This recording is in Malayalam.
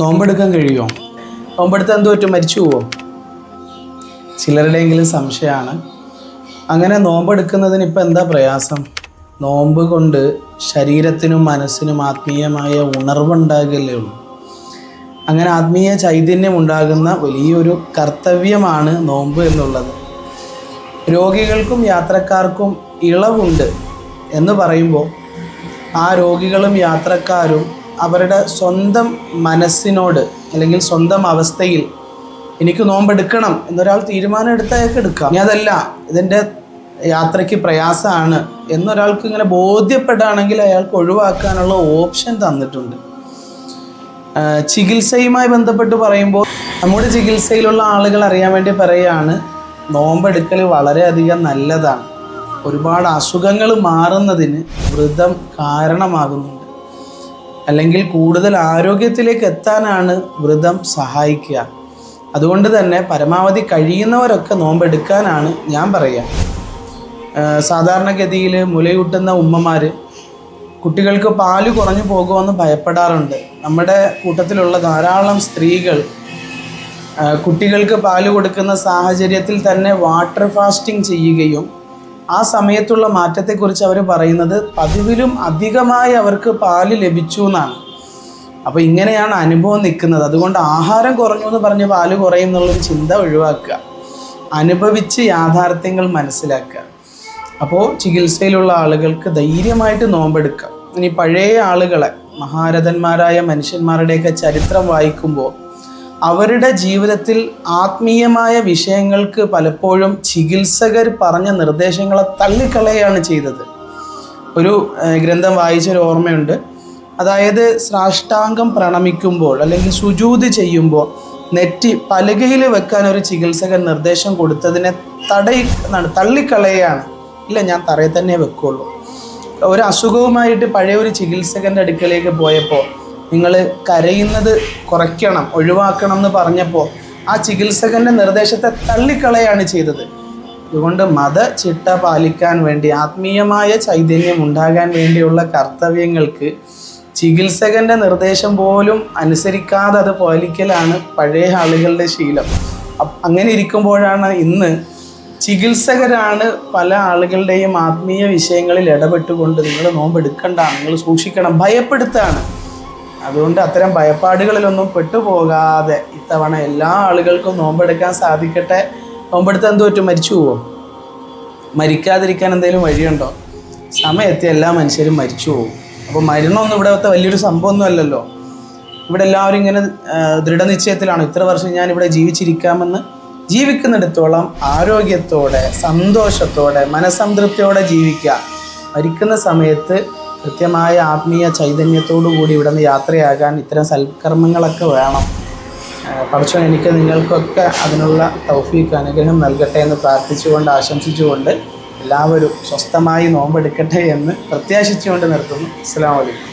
നോമ്പെടുക്കാൻ കഴിയുമോ? നോമ്പെടുത്ത് എന്ത് പറ്റും? മരിച്ചു പോവോ? ചിലരുടെയെങ്കിലും സംശയമാണ്. അങ്ങനെ നോമ്പെടുക്കുന്നതിന് ഇപ്പം എന്താ പ്രയാസം? നോമ്പ് കൊണ്ട് ശരീരത്തിനും മനസ്സിനും ആത്മീയമായ ഉണർവുണ്ടാകല്ലേ ഉള്ളൂ. അങ്ങനെ ആത്മീയ ചൈതന്യം ഉണ്ടാകുന്ന വലിയൊരു കർത്തവ്യമാണ് നോമ്പ് എന്നുള്ളത്. രോഗികൾക്കും യാത്രക്കാർക്കും ഇളവുണ്ട് എന്ന് പറയുമ്പോൾ ആ രോഗികളും യാത്രക്കാരും അവരുടെ സ്വന്തം മനസ്സിനോട് അല്ലെങ്കിൽ സ്വന്തം അവസ്ഥയിൽ എനിക്ക് നോമ്പെടുക്കണം എന്നൊരാൾ തീരുമാനം എടുത്തയൊക്കെ എടുക്കാം. ഇനി അതല്ല ഇതിന്റെ യാത്രയ്ക്ക് പ്രയാസമാണ് എന്നൊരാൾക്ക് ഇങ്ങനെ ബോധ്യപ്പെടുകയാണെങ്കിൽ അയാൾക്ക് ഒഴിവാക്കാനുള്ള ഓപ്ഷൻ തന്നിട്ടുണ്ട്. ചികിത്സയുമായി ബന്ധപ്പെട്ട് പറയുമ്പോൾ നമ്മുടെ ചികിത്സയിലുള്ള ആളുകൾ അറിയാൻ വേണ്ടി പറയുകയാണ് നോമ്പെടുക്കൽ വളരെയധികം നല്ലതാണ്. ഒരുപാട് അസുഖങ്ങൾ മാറുന്നതിന് വ്രതം കാരണമാകുന്നുണ്ട്. അല്ലെങ്കിൽ കൂടുതൽ ആരോഗ്യത്തിലേക്ക് എത്താനാണ് വ്രതം സഹായിക്കുക. അതുകൊണ്ട് തന്നെ പരമാവധി കഴിയുന്നവരൊക്കെ നോമ്പെടുക്കാനാണ് ഞാൻ പറയുക. സാധാരണഗതിയിൽ മുലയൂട്ടുന്ന ഉമ്മമാർ കുട്ടികൾക്ക് പാൽ കുറഞ്ഞു പോകുമെന്ന് ഭയപ്പെടാറുണ്ട്. നമ്മുടെ കൂട്ടത്തിലുള്ള ധാരാളം സ്ത്രീകൾ കുട്ടികൾക്ക് പാൽ കൊടുക്കുന്ന സാഹചര്യത്തിൽ തന്നെ വാട്ടർ ഫാസ്റ്റിംഗ് ചെയ്യുകയും ആ സമയത്തുള്ള മാറ്റത്തെക്കുറിച്ച് അവർ പറയുന്നത് പതിവിലും അധികമായി അവർക്ക് പാൽ ലഭിച്ചു എന്നാണ്. അപ്പോൾ ഇങ്ങനെയാണ് അനുഭവം നിൽക്കുന്നത്. അതുകൊണ്ട് ആഹാരം കുറഞ്ഞു എന്ന് പറഞ്ഞ് പാൽ കുറയും എന്നുള്ളൊരു ചിന്ത ഒഴിവാക്കുക. അനുഭവിച്ച് യാഥാർത്ഥ്യങ്ങൾ മനസ്സിലാക്കുക. അപ്പോൾ ചികിത്സയിലുള്ള ആളുകൾക്ക് ധൈര്യമായിട്ട് നോമ്പെടുക്കുക. ഇനി പഴയ ആളുകളെ മഹാരഥന്മാരായ മനുഷ്യന്മാരുടെയൊക്കെ ചരിത്രം വായിക്കുമ്പോൾ അവരുടെ ജീവിതത്തിൽ ആത്മീയമായ വിഷയങ്ങൾക്ക് പലപ്പോഴും ചികിത്സകർ പറഞ്ഞ നിർദ്ദേശങ്ങളെ തള്ളിക്കളയാണ് ചെയ്തത്. ഒരു ഗ്രന്ഥം വായിച്ചൊരു ഓർമ്മയുണ്ട്. അതായത് സാഷ്ടാംഗം പ്രണമിക്കുമ്പോൾ അല്ലെങ്കിൽ സുജൂത് ചെയ്യുമ്പോൾ നെറ്റി പലകയിൽ വെക്കാൻ ഒരു ചികിത്സകൻ നിർദ്ദേശം കൊടുത്തതിനെ തടയി തള്ളിക്കളയാണ് ഇല്ല ഞാൻ തറയിൽ തന്നെ വെക്കുള്ളൂ. ഒരു അസുഖവുമായിട്ട് പഴയ ഒരു ചികിത്സകന്റെ അടുക്കലേക്ക് പോയപ്പോൾ നിങ്ങൾ കരയുന്നത് കുറയ്ക്കണം ഒഴിവാക്കണം എന്ന് പറഞ്ഞപ്പോൾ ആ ചികിത്സകന്റെ നിർദ്ദേശത്തെ തള്ളിക്കളയാണ് ചെയ്തത്. അതുകൊണ്ട് മത ചിട്ട പാലിക്കാൻ വേണ്ടി ആത്മീയമായ ചൈതന്യം ഉണ്ടാകാൻ വേണ്ടിയുള്ള കർത്തവ്യങ്ങൾക്ക് ചികിത്സകന്റെ നിർദ്ദേശം പോലും അനുസരിക്കാതെ അത് പാലിക്കലാണ് പഴയ ആളുകളുടെ ശീലം. അങ്ങനെ ഇരിക്കുമ്പോഴാണ് ഇന്ന് ചികിത്സകരാണ് പല ആളുകളുടെയും ആത്മീയ വിഷയങ്ങളിൽ ഇടപെട്ടുകൊണ്ട് നിങ്ങൾ നോമ്പെടുക്കണ്ട നിങ്ങൾ സൂക്ഷിക്കണം ഭയപ്പെടുത്താണ്. അതുകൊണ്ട് അത്തരം ഭയപ്പാടുകളിലൊന്നും പെട്ടുപോകാതെ ഇത്തവണ എല്ലാ ആളുകൾക്കും നോമ്പെടുക്കാൻ സാധിക്കട്ടെ. നോമ്പെടുത്ത് എന്ത് പറ്റും? മരിച്ചു പോവോ? മരിക്കാതിരിക്കാൻ എന്തെങ്കിലും വഴിയുണ്ടോ? സമയത്തെ എല്ലാ മനുഷ്യരും മരിച്ചു പോകും അപ്പോൾ മരണമൊന്നും ഇവിടുത്തെ വലിയൊരു സംഭവമൊന്നും അല്ലല്ലോ. ഇവിടെ എല്ലാവരും ഇങ്ങനെ ദൃഢനിശ്ചയത്തിലാണ്. ഇത്ര വർഷം ഞാൻ ഇവിടെ ജീവിച്ചിരിക്കാമെന്ന് ജീവിക്കുന്നിടത്തോളം ആരോഗ്യത്തോടെ സന്തോഷത്തോടെ മനസംതൃപ്തിയോടെ ജീവിക്കുക. മരിക്കുന്ന സമയത്ത് കൃത്യമായ ആത്മീയ ചൈതന്യത്തോടു കൂടി ഇവിടെ നിന്ന് യാത്രയാകാൻ ഇത്തരം സൽക്കർമ്മങ്ങളൊക്കെ വേണം. പഠിച്ചോ എനിക്ക് നിങ്ങൾക്കൊക്കെ അതിനുള്ള തൗഫീക്ക് അനുഗ്രഹം നൽകട്ടെ എന്ന് പ്രാർത്ഥിച്ചുകൊണ്ട് ആശംസിച്ചുകൊണ്ട് എല്ലാവരും സ്വസ്ഥമായി നോമ്പെടുക്കട്ടെ എന്ന് പ്രത്യാശിച്ചുകൊണ്ട് നിർത്തുന്നു. അസ്സാം വലൈക്കും